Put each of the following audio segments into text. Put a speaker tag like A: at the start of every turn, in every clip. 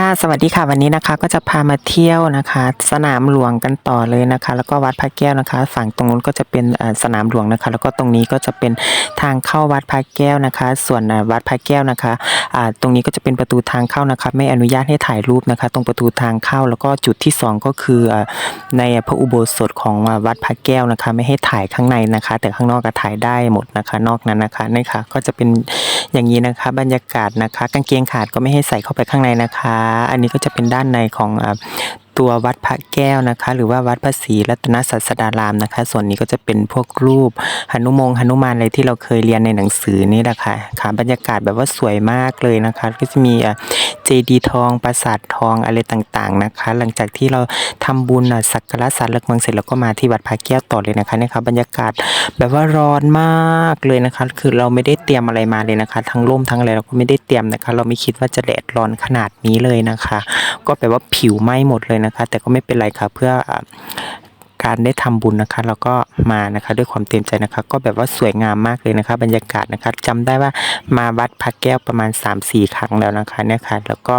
A: ค่ะสวัสดีค่ะวันนี้นะคะก็จะพามาเที่ยวนะคะ สนามหลวงกันต่อเลยนะคะ แล้วก็วัดพระแก้วนะคะ ฝั่งตรงนู้นก็จะเป็นสนามหลวงนะคะ แล้วก็ตรงนี้ก็จะเป็นทางเข้าวัดพระแก้วนะคะ ส่วนวัดพระแก้วนะคะตรงนี้ก็จะเป็นประตูทางเข้านะคะ ไม่อนุญาตให้ถ่ายรูปนะคะ ตรงประตูทางเข้าแล้วก็จุดที่สองก็คือเอ่อในพระอุโบสถของวัดพระแก้วนะคะ ไม่ให้ถ่ายข้างในนะคะ แต่ข้างนอกก็ถ่ายได้หมดนะคะ นอกนั้นนะคะนี่ค่ะก็จะเป็น อย่างนี้นะคะ บรรยากาศนะคะ กางเกงขาดก็ไม่ให้ใส่เข้าไปข้างในนะคะ อันนี้ก็จะเป็นด้านในของ ตัววัดพระแก้วนะคะ หรือว่าวัดพระศรีรัตนศาสดารามนะคะ ส่วนนี้ก็จะเป็นพวกรูปหนุมงหนุมานอะไรที่เราเคยเรียนในหนังสือนี่แหละค่ะค่ะบรรยากาศแบบว่าสวยมากเลยนะคะ ก็จะมีเจดีทองปราสาททองอะไรต่างๆนะคะ หลังจากที่เราทำบุญสักการะสารหลักเมืองเสร็จแล้วก็มาที่วัดพระแก้วต่อเลยนะคะนี่ค่ะบรรยากาศแบบว่าร้อนมากเลยนะคะ คือเราไม่ได้เตรียมอะไรมาเลยนะคะ ทั้งร่มทั้งอะไรเราก็ไม่ได้เตรียมนะคะ เราไม่คิดว่าจะแดดร้อนขนาดนี้เลยนะคะ ก็แปลว่าผิวไหม้หมดเลยนะคะ แต่ก็ไม่เป็นไรค่ะเพื่อการได้ทำบุญนะคะเราก็มานะคะด้วยความเต็มใจนะคะ ก็แบบว่าสวยงามมากเลยนะคะ บรรยากาศนะคะจำได้ว่ามาวัดพระแก้วประมาณ 3-4 ครั้งแล้วนะคะเนี่ยค่ะแล้วก็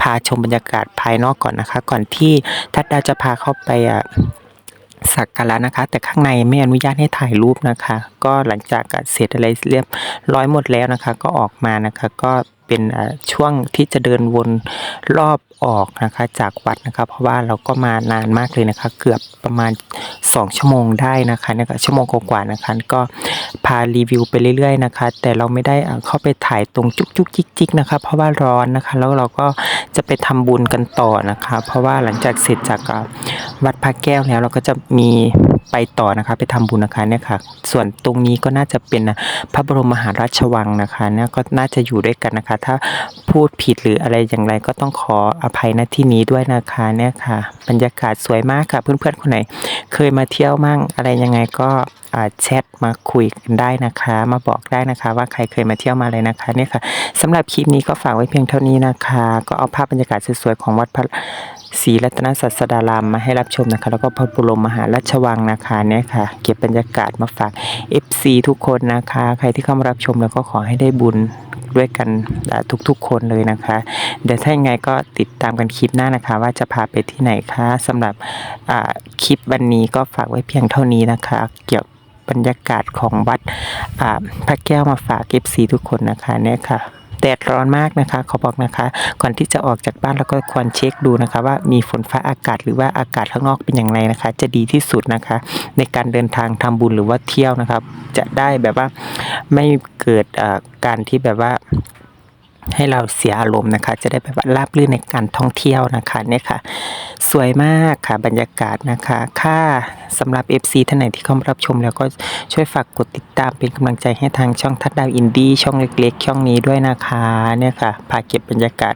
A: พาชมบรรยากาศภายนอกก่อนนะคะ ก่อนที่ทัดดาวจะพาเข้าไปอะสักการะนะคะ แต่ข้างในไม่อนุญาตให้ถ่ายรูปนะคะ ก็หลังจากเสร็จอะไรเรียบร้อยหมดแล้วนะคะ ก็ออกมานะคะ ก็ เป็นช่วงที่จะเดินวนรอบออกนะคะจากวัดนะคะเพราะว่าเราก็มานานมากเลยนะคะ เกือบประมาณ 2 ชั่วโมงได้นะคะนี่ยก็ชั่วโมงกว่าๆนะคะก็ พารีวิวไปเรื่อยๆนะคะ แต่เราไม่ได้เข้าไปถ่ายตรงจุกจุกจิกจิกนะคะ เพราะว่าร้อนนะคะ แล้วเราก็จะไปทำบุญกันต่อนะคะ เพราะว่าหลังจากเสร็จจากวัดพระแก้วแล้วเราก็จะมีไปต่อนะคะ ไปทำบุญนะคะเนี่ยค่ะ ส่วนตรงนี้ก็น่าจะเป็นพระบรมมหาราชวังนะคะเนี่ยก็น่าจะอยู่ด้วยกันนะคะ ถ้าพูดผิดหรืออะไรอย่างไรก็ต้องขออภัยณที่นี้ด้วยนะคะเนี่ยค่ะ บรรยากาศสวยมากค่ะ เพื่อนๆคนไหน เคยมาเที่ยวมั่งอะไรยังไงก็แชทมาคุยกันได้นะคะ มาบอกได้นะคะ ว่าใครเคยมาเที่ยวมาเลยนะคะเนี่ยค่ะสำหรับคลิปนี้ก็ฝากไว้เพียงเท่านี้นะคะ ก็เอาภาพบรรยากาศสวยๆของวัดพระศรีรัตนศาสดารามมาให้รับชมนะคะ แล้วก็พระบรมมหาราชวังนะคะเนี่ยค่ะ เก็บบรรยากาศมาฝาก FC ทุกคนนะคะ ใครที่เข้ามารับชมแล้วก็ขอให้ได้บุญด้วยกันทุกๆคนเลยนะคะ เดี๋ยวถ้ายังไงก็ติดตามกันคลิปหน้านะคะ ว่าจะพาไปที่ไหนคะสำหรับคลิปวันนี้ก็ฝากไว้เพียงเท่านี้นะคะ เกี่ยว บรรยากาศของวัดอ่าพระแก้วมาฝาก FC ทุกคนนะคะเนี่ยค่ะแดดร้อนมากนะคะเขาบอกนะคะ ก่อนที่จะออกจากบ้านเราก็ควรเช็คดูนะคะ ว่ามีฝนฟ้าอากาศหรือว่าอากาศข้างนอกเป็นอย่างไรนะคะ จะดีที่สุดนะคะ ในการเดินทางทำบุญหรือว่าเที่ยวนะครับ จะได้แบบว่าไม่เกิดการที่แบบว่า ให้เราเสียอารมณ์นะคะ จะได้แบบว่าราบรื่นในการท่องเที่ยวนะคะเนี่ยค่ะ สวยมากค่ะบรรยากาศนะคะ ค่าสำหรับ FC ท่านไหนที่เข้ามารับชม แล้วก็ช่วยฝากกดติดตามเป็นกำลังใจให้ทางช่องทัดดาวอินดี้ช่องเล็กๆ ช่องนี้ด้วยนะคะเนี่ยค่ะพาเก็บบรรยากาศ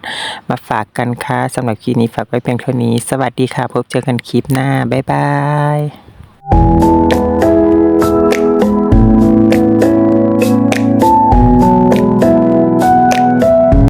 A: มาฝากกันค่ะสำหรับคลิปนี้ฝากไว้เพียงเท่านี้ สวัสดีค่ะ พบเจอกันคลิปหน้าบ๊ายบาย